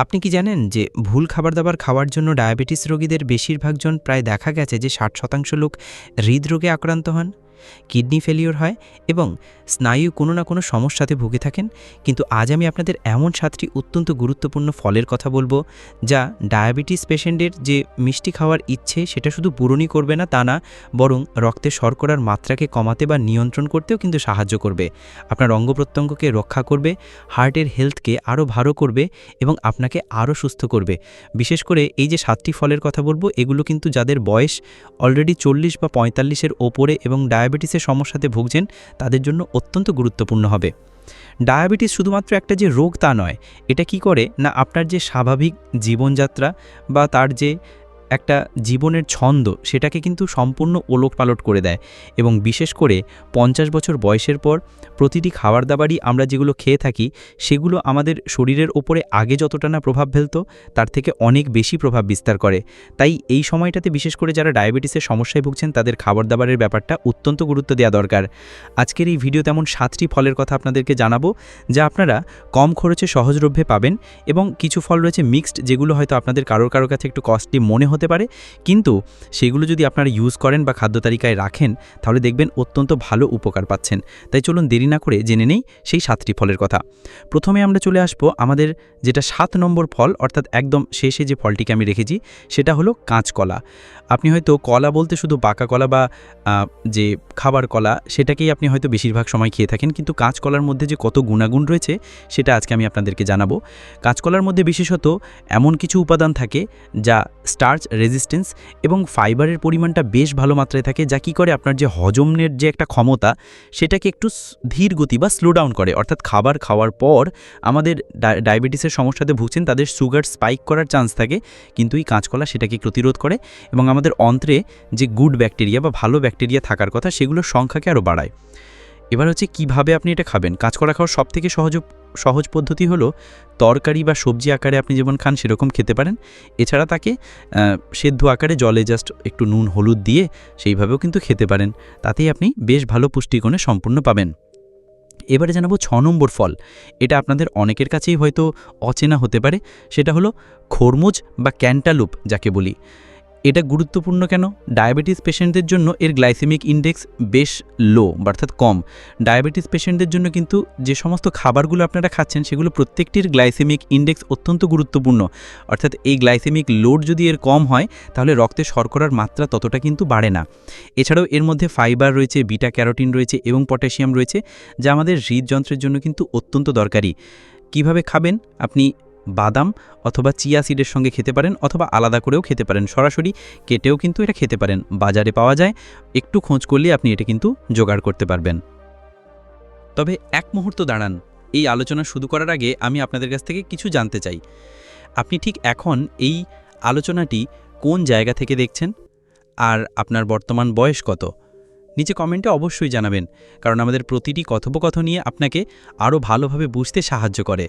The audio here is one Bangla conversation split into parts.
আপনি কি জানেন যে ভুল খাবার দাবার খাওয়ার জন্য ডায়াবেটিস রোগীদের বেশিরভাগজন প্রায় দেখা গেছে যে ষাট শতাংশ লোক হৃদরোগে আক্রান্ত হন? কিডনি ফেলিওর হয় এবং স্নায়ু কোনো না কোনো সমস্যাতে ভুগে থাকেন। কিন্তু আজ আমি আপনাদের এমন সাতটি অত্যন্ত গুরুত্বপূর্ণ ফলের কথা বলব, যা ডায়াবেটিস পেশেন্টের যে মিষ্টি খাওয়ার ইচ্ছে সেটা শুধু পূরণই করবে না, তা না, বরং রক্তে শর্করার মাত্রাকে কমাতে বা নিয়ন্ত্রণ করতেও কিন্তু সাহায্য করবে। আপনার অঙ্গ প্রত্যঙ্গকে রক্ষা করবে, হার্টের হেলথকে আরও ভালো করবে এবং আপনাকে আরও সুস্থ করবে। বিশেষ করে এই যে সাতটি ফলের কথা বলব, এগুলো কিন্তু যাদের বয়স অলরেডি চল্লিশ বা পঁয়তাল্লিশের ওপরে এবং ডায়াবেটিসের সমস্যাতে ভুগছেন, তাদের জন্য অত্যন্ত গুরুত্বপূর্ণ হবে। ডায়াবেটিস শুধুমাত্র একটা যে রোগ তা নয়, এটা কি করে? না আপনার যে স্বাভাবিক জীবনযাত্রা বা তার যে একটা জীবনের ছন্দ সেটাকে কিন্তু সম্পূর্ণ ওলট পালট করে দেয় এবং বিশেষ করে পঞ্চাশ বছর বয়সের পর প্রতিটি খাবার দাবারই আমরা যেগুলো খেয়ে থাকি সেগুলো আমাদের শরীরের ওপরে আগে যতটা না প্রভাব ফেলতো, তার থেকে অনেক বেশি প্রভাব বিস্তার করে। তাই এই সময়টাতে বিশেষ করে যারা ডায়াবেটিসের সমস্যায় ভুগছেন, তাদের খাবার দাবারের ব্যাপারটা অত্যন্ত গুরুত্ব দেওয়া দরকার। আজকের এই ভিডিও তেমন সাতটি ফলের কথা আপনাদেরকে জানাব, যা আপনারা কম খরচে সহজলভ্যে পাবেন এবং কিছু ফল রয়েছে মিক্সড যেগুলো হয়তো আপনাদের কারোর কারোর কাছে একটু কস্টলি মনে হতে পারে। কিন্তু সেগুলো যদি আপনারা ইউজ করেন বা খাদ্য তালিকায় রাখেন, তাহলে দেখবেন অত্যন্ত ভালো উপকার পাচ্ছেন। তাই চলুন দেরি না করে জেনে নেই সেই সাতটি ফলের কথা। প্রথমে আমরা চলে আসব আমাদের যেটা সাত নম্বর ফল, অর্থাৎ একদম শেষে যে ফলটিকে আমি রেখেছি, সেটা হলো কাঁচকলা। আপনি হয়তো কলা বলতে শুধু পাকা কলা বা যে খাবার কলা, সেটাকেই আপনি হয়তো বেশিরভাগ সময় খেয়ে থাকেন। কিন্তু কাঁচকলার মধ্যে যে কত গুণাগুণ রয়েছে, সেটা আজকে আমি আপনাদেরকে জানাব। কাঁচকলার মধ্যে বিশেষত এমন কিছু উপাদান থাকে, যা স্টার্চ রেজিস্ট্যান্স এবং ফাইবারের পরিমাণটা বেশ ভালো মাত্রায় থাকে, যা কী করে আপনার যে হজমের যে একটা ক্ষমতা, সেটাকে একটু ধীর গতি বা স্লো ডাউন করে। অর্থাৎ খাবার খাওয়ার পর আমাদের ডায়- ডায়াবেটিসের সমস্যাতে ভুগছেন, তাদের সুগার স্পাইক করার চান্স থাকে, কিন্তু এই কাঁচকলা সেটাকে প্রতিরোধ করে এবং আমাদের অন্ত্রে যে গুড ব্যাকটেরিয়া বা ভালো ব্যাকটেরিয়া থাকার কথা, সেগুলোর সংখ্যাকে আরও বাড়ায়। এবার হচ্ছে কীভাবে আপনি এটা খাবেন? কাঁচকলা খাওয়ার সবথেকে সহজ সহজ পদ্ধতি হলো, তরকারি বা সবজি আকারে আপনি যেমন খান সেরকম খেতে পারেন। এছাড়া তাকে সেদ্ধ আকারে জলে জাস্ট একটু নুন, হলুদ দিয়ে সেইভাবেও কিন্তু খেতে পারেন। তাতেই আপনি বেশ ভালো পুষ্টিগুণে সম্পূর্ণ পাবেন। এবারে জানাব ছ নম্বর ফল। এটা আপনাদের অনেকের কাছেই হয়তো অচেনা হতে পারে। সেটা হলো খরমুজ বা ক্যান্টালুপ যাকে বলি। এটা গুরুত্বপূর্ণ কেন? ডায়াবেটিস পেশেন্টদের জন্য এর গ্লাইসেমিক ইন্ডেক্স বেশ লো অর্থাৎ কম। ডায়াবেটিস পেশেন্টদের জন্য কিন্তু যে সমস্ত খাবারগুলো আপনারা খাচ্ছেন, সেগুলো প্রত্যেকটির গ্লাইসেমিক ইন্ডেক্স অত্যন্ত গুরুত্বপূর্ণ। অর্থাৎ এই গ্লাইসেমিক লোড যদি এর কম হয়, তাহলে রক্তে শর্করার মাত্রা ততটা কিন্তু বাড়ে না। এছাড়াও এর মধ্যে ফাইবার রয়েছে বিটা ক্যারোটিন রয়েছে এবং পটাশিয়াম রয়েছে, যা আমাদের হৃদযন্ত্রের জন্য কিন্তু অত্যন্ত দরকারি। কীভাবে খাবেন? আপনি বাদাম অথবা চিয়া সিডের সঙ্গে খেতে পারেন অথবা আলাদা করেও খেতে পারেন। সরাসরি কেটেও কিন্তু এটা খেতে পারেন। বাজারে পাওয়া যায়। একটু খোঁজ করলে আপনি এটা কিন্তু জোগাড় করতে পারবেন। তবে এক মুহূর্ত দাঁড়ান। এই আলোচনা শুরু করার আগে আমি আপনাদের কাছ থেকে কিছু জানতে চাই। আপনি ঠিক এখন এই আলোচনাটি কোন জায়গা থেকে দেখছেন? আর আপনার বর্তমান বয়স কত? নিচে কমেন্টে অবশ্যই জানাবেন। কারণ আমাদের প্রতিটি কথোপকথন নিয়ে আপনাকে আরও ভালোভাবে বুঝতে সাহায্য করে।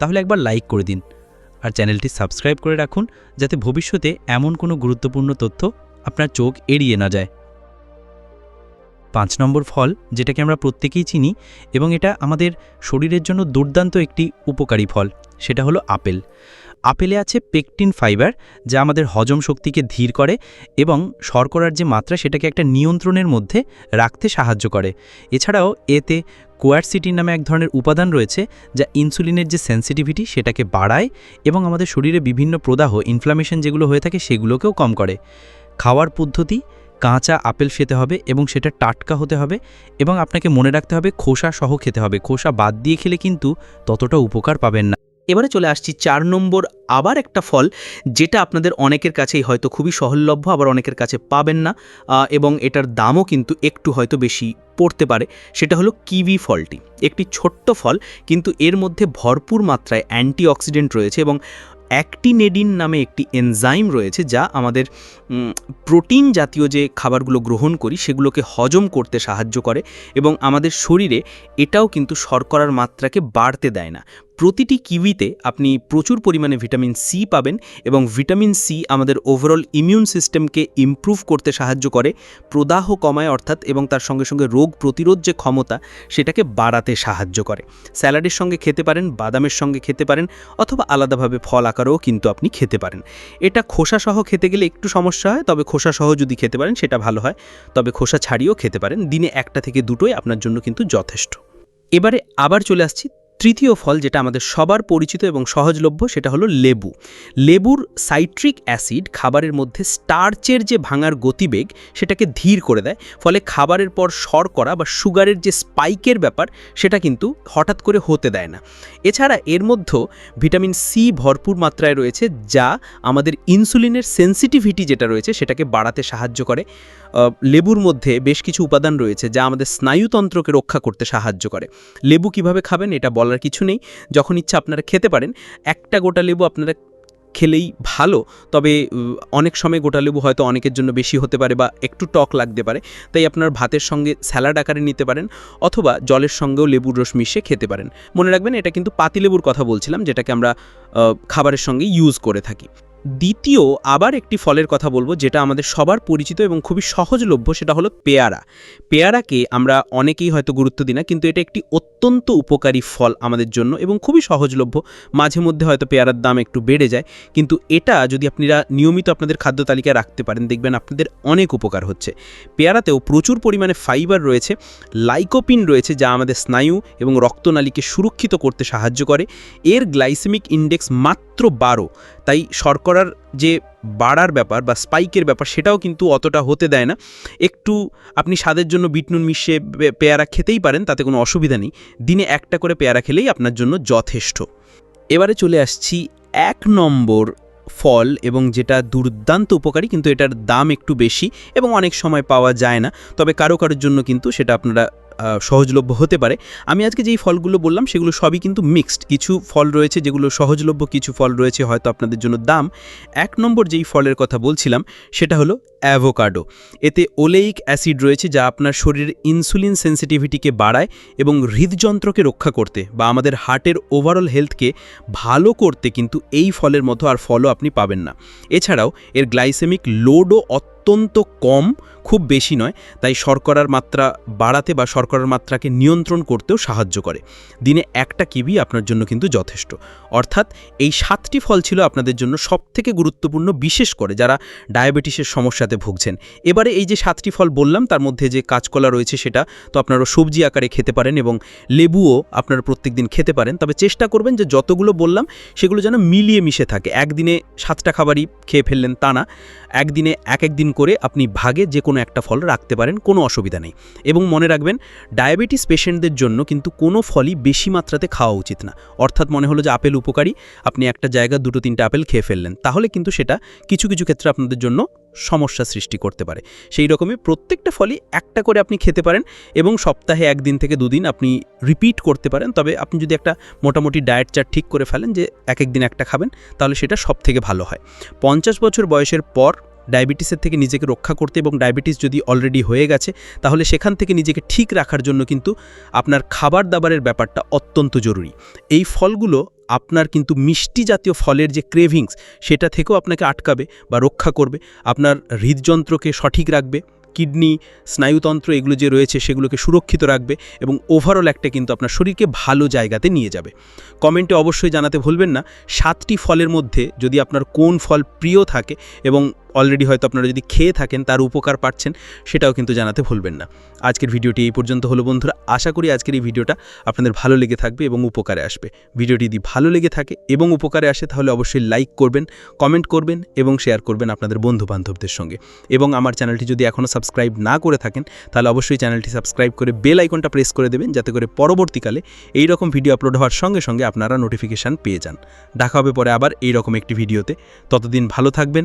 তাহলে একবার লাইক করে দিন। আর চ্যানেলটি সাবস্ক্রাইব করে রাখুন, যাতে ভবিষ্যতে এমন কোনো গুরুত্বপূর্ণ তথ্য আপনার চোখ এড়িয়ে না যায়। পাঁচ নম্বর ফল, যেটাকে আমরা প্রত্যেকেই চিনি এবং এটা আমাদের শরীরের জন্য দুর্দান্ত একটি উপকারী ফল, সেটা হলো আপেল। আপেলে আছে পেকটিন ফাইবার, যা আমাদের হজম শক্তিকে ধীর করে এবং শর্করার যে মাত্রা সেটাকে একটা নিয়ন্ত্রণের মধ্যে রাখতে সাহায্য করে। এছাড়াও এতে কোয়ারসিটিন নামে এক ধরনের উপাদান রয়েছে, যা ইনসুলিনের যে সেন্সিটিভিটি সেটাকে বাড়ায় এবং আমাদের শরীরে বিভিন্ন প্রদাহ ইনফ্লামেশন যেগুলো হয়ে থাকে সেগুলোকেও কম করে। খাওয়ার পদ্ধতি, কাঁচা আপেল খেতে হবে এবং সেটা টাটকা হতে হবে এবং আপনাকে মনে রাখতে হবে খোসা সহ খেতে হবে। খোসা বাদ দিয়ে খেলে কিন্তু ততটা উপকার পাবেন না। এবারে চলে আসছি চার নম্বর আবার একটা ফল, যেটা আপনাদের অনেকের কাছেই হয়তো খুবই সহজলভ্য আবার অনেকের কাছে পাবেন না এবং এটার দামও কিন্তু একটু হয়তো বেশি পড়তে পারে। সেটা হলো কিউই ফলটি। একটি ছোট্ট ফল, কিন্তু এর মধ্যে ভরপুর মাত্রায় অ্যান্টিঅক্সিডেন্ট রয়েছে এবং অ্যাক্টিনেডিন নামে একটি এনজাইম রয়েছে যা আমাদের প্রোটিন জাতীয় যে খাবারগুলো গ্রহণ করি, সেগুলোকে হজম করতে সাহায্য করে এবং আমাদের শরীরে এটাও কিন্তু শর্করার মাত্রাকে বাড়তে দেয় না। প্রতিটি কিউইতে আপনি প্রচুর পরিমাণে ভিটামিন সি পাবেন এবং ভিটামিন সি আমাদের ওভারঅল ইমিউন সিস্টেমকে ইমপ্রুভ করতে সাহায্য করে, প্রদাহ কমায় অর্থাৎ এবং তার সঙ্গে সঙ্গে রোগ প্রতিরোধ যে ক্ষমতা সেটাকে বাড়াতে সাহায্য করে। স্যালাডের সঙ্গে খেতে পারেন, বাদামের সঙ্গে খেতে পারেন অথবা আলাদাভাবে ফল আকারেও কিন্তু আপনি খেতে পারেন। এটা খোসাসহ খেতে গেলে একটু সমস্যা হয়, তবে খোসাসহ যদি খেতে পারেন সেটা ভালো হয়, তবে খোসা ছাড়িয়েও খেতে পারেন। দিনে একটা থেকে দুটোই আপনার জন্য কিন্তু যথেষ্ট। এবারে আবার চলে আসছি তৃতীয় ফল যেটা আমাদের সবার পরিচিত এবং সহজলভ্য, সেটা হলো লেবু। লেবুর সাইট্রিক অ্যাসিড খাবারের মধ্যে স্টার্চের যে ভাঙার গতিবেগ, সেটাকে ধীর করে দেয়। ফলে খাবারের পর শর্করা বা সুগারের যে স্পাইকের ব্যাপার, সেটা কিন্তু হঠাৎ করে হতে দেয় না। এছাড়া এর মধ্যেও ভিটামিন সি ভরপুর মাত্রায় রয়েছে, যা আমাদের ইনসুলিনের সেন্সিটিভিটি যেটা রয়েছে, সেটাকে বাড়াতে সাহায্য করে। লেবুর মধ্যে বেশ কিছু উপাদান রয়েছে যা আমাদের স্নায়ুতন্ত্রকে রক্ষা করতে সাহায্য করে। লেবু কীভাবে খাবেন এটা বলার কিছু নেই। যখন ইচ্ছা আপনারা খেতে পারেন, একটা গোটা লেবু আপনারা খেলেই ভালো, তবে অনেক সময় গোটা লেবু হয়তো অনেকের জন্য বেশি হতে পারে বা একটু টক লাগতে পারে, তাই আপনার ভাতের সঙ্গে স্যালাড আকারে নিতে পারেন অথবা জলের সঙ্গেও লেবুর রস মিশিয়ে খেতে পারেন। মনে রাখবেন এটা কিন্তু পাতিলেবুর কথা বলছিলাম, যেটাকে আমরা খাবারের সঙ্গে ইউজ করে থাকি। দ্বিতীয় আবার একটি ফলের কথা বলব, যেটা আমাদের সবার পরিচিত এবং খুবই সহজলভ্য, সেটা হলো পেয়ারা। পেয়ারাকে আমরা অনেকেই হয়তো গুরুত্ব দিই না, কিন্তু এটা একটি অত্যন্ত উপকারী ফল আমাদের জন্য এবং খুবই সহজলভ্য। মাঝে মধ্যে হয়তো পেয়ারার দাম একটু বেড়ে যায়, কিন্তু এটা যদি আপনারা নিয়মিত আপনাদের খাদ্য তালিকায় রাখতে পারেন, দেখবেন আপনাদের অনেক উপকার হচ্ছে। পেয়ারাতেও প্রচুর পরিমাণে ফাইবার রয়েছে, লাইকোপিন রয়েছে, যা আমাদের স্নায়ু এবং রক্তনালীকে সুরক্ষিত করতে সাহায্য করে। এর গ্লাইসেমিক ইন্ডেক্স মাত্র বারো তাই শর্করার যে বাড়ার ব্যাপার বা স্পাইকের ব্যাপার সেটাও কিন্তু অতটা হতে দেয় না। একটু আপনি স্বাদের জন্য বিটনুন মিশিয়ে পেয়ারা খেতেই পারেন, তাতে কোনো অসুবিধা নেই। দিনে একটা করে পেয়ারা খেলেই আপনার জন্য যথেষ্ট। এবারে চলে আসছি এক নম্বর ফল এবং যেটা দুর্দান্ত উপকারী, কিন্তু এটার দাম একটু বেশি এবং অনেক সময় পাওয়া যায় না। তবে কারও কারোর জন্য কিন্তু সেটা আপনারা সহজলভ্য হতে পারে। আমি আজকে যেই ফলগুলো বললাম, সেগুলো সবই কিন্তু মিক্সড কিছু ফল রয়েছে যেগুলো সহজলভ্য, কিছু ফল রয়েছে হয়তো আপনাদের জন্য দাম। এক নম্বর যেই ফলের কথা বলছিলাম, সেটা হলো অ্যাভোকাডো এতে ওলেইক অ্যাসিড রয়েছে যা আপনার শরীরের ইনসুলিন সেন্সিটিভিটিকে বাড়ায় এবং হৃদযন্ত্রকে রক্ষা করতে বা আমাদের হার্টের ওভারঅল হেলথকে ভালো করতে কিন্তু এই ফলের মতো আর ফলও আপনি পাবেন না। এছাড়াও এর গ্লাইসেমিক লোডও অত্যন্ত কম, খুব বেশি নয়, তাই শর্করার মাত্রা বাড়াতে বা শর্করার মাত্রাকে নিয়ন্ত্রণ করতেও সাহায্য করে। দিনে একটা কিবি আপনার জন্য কিন্তু যথেষ্ট। অর্থাৎ এই সাতটি ফল ছিল আপনাদের জন্য সবথেকে গুরুত্বপূর্ণ, বিশেষ করে যারা ডায়াবেটিসের সমস্যাতে ভুগছেন। এবারে এই যে সাতটি ফল বললাম, তার মধ্যে যে কাঁচকলা রয়েছে সেটা তো আপনারা সবজি আকারে খেতে পারেন এবং লেবুও আপনারা প্রত্যেক দিন খেতে পারেন। তবে চেষ্টা করবেন যে যতগুলো বললাম, সেগুলো যেন মিলিয়ে মিশে থাকে। একদিনে সাতটা খাবারই খেয়ে ফেললেন তা না। একদিনে এক এক দিন করে আপনি ভাগে যে কোনো একটা ফল রাখতে পারেন, কোনো অসুবিধা নেই। এবং মনে রাখবেন, ডায়াবেটিস পেশেন্টদের জন্য কিন্তু কোনো ফলই বেশি মাত্রাতে খাওয়া উচিত না। অর্থাৎ মনে হলো যে আপেল উপকারী, আপনি একটা জায়গা দুটো তিনটা আপেল খেয়ে ফেললেন। তাহলে কিন্তু সেটা কিছু কিছু ক্ষেত্রে আপনাদের জন্য সমস্যা সৃষ্টি করতে পারে। সেই রকমই প্রত্যেকটা ফলই একটা করে আপনি খেতে পারেন এবং সপ্তাহে একদিন থেকে দুদিন আপনি রিপিট করতে পারেন। তবে আপনি যদি একটা মোটামুটি ডায়েট চার্ট ঠিক করে ফেলেন যে এক এক দিন একটা খাবেন, তাহলে সেটা সব থেকে ভালো হয়। পঞ্চাশ বছর বয়সের পর ডায়াবেটিসের থেকে নিজেকে রক্ষা করতে এবং ডায়াবেটিস যদি অলরেডি হয়ে গেছে, তাহলে সেখান থেকে নিজেকে ঠিক রাখার জন্য কিন্তু আপনার খাবার দাবারের ব্যাপারটা অত্যন্ত জরুরি। এই ফলগুলো আপনার কিন্তু মিষ্টি জাতীয় ফলের যে ক্রেভিংস সেটা থেকেও আপনাকে আটকাবে বা রক্ষা করবে। আপনার হৃদযন্ত্রকে সঠিক রাখবে, কিডনি, স্নায়ুতন্ত্র এগুলো যে রয়েছে সেগুলোকে সুরক্ষিত রাখবে এবং ওভারঅল একটা কিন্তু আপনার শরীরকে ভালো জায়গাতে নিয়ে যাবে। কমেন্টে অবশ্যই জানাতে ভুলবেন না, সাতটি ফলের মধ্যে যদি আপনার কোন ফল প্রিয় থাকে এবং অলরেডি হয়তো আপনারা যদি খেয়ে থাকেন, তার উপকার পাচ্ছেন, সেটাও কিন্তু জানাতে ভুলবেন না। আজকের ভিডিওটি এই পর্যন্ত হলো, বন্ধুরা। আশা করি আজকের এই ভিডিওটা আপনাদের ভালো লেগে থাকবে এবং উপকারে আসবে। ভিডিওটি যদি ভালো লেগে থাকে এবং উপকারে আসে, তাহলে অবশ্যই লাইক করবেন কমেন্ট করবেন এবং শেয়ার করবেন আপনাদের বন্ধু বান্ধবদের সঙ্গে। এবং আমার চ্যানেলটি যদি এখনও সাবস্ক্রাইব না করে থাকেন, তাহলে অবশ্যই চ্যানেলটি সাবস্ক্রাইব করে বেল আইকনটা প্রেস করে দেবেন, যাতে করে পরবর্তীকালে এই রকম ভিডিও আপলোড হওয়ার সঙ্গে সঙ্গে আপনারা নোটিফিকেশান পেয়ে যান। দেখা হবে পরে আবার এই রকম একটি ভিডিওতে ততদিন ভালো থাকবেন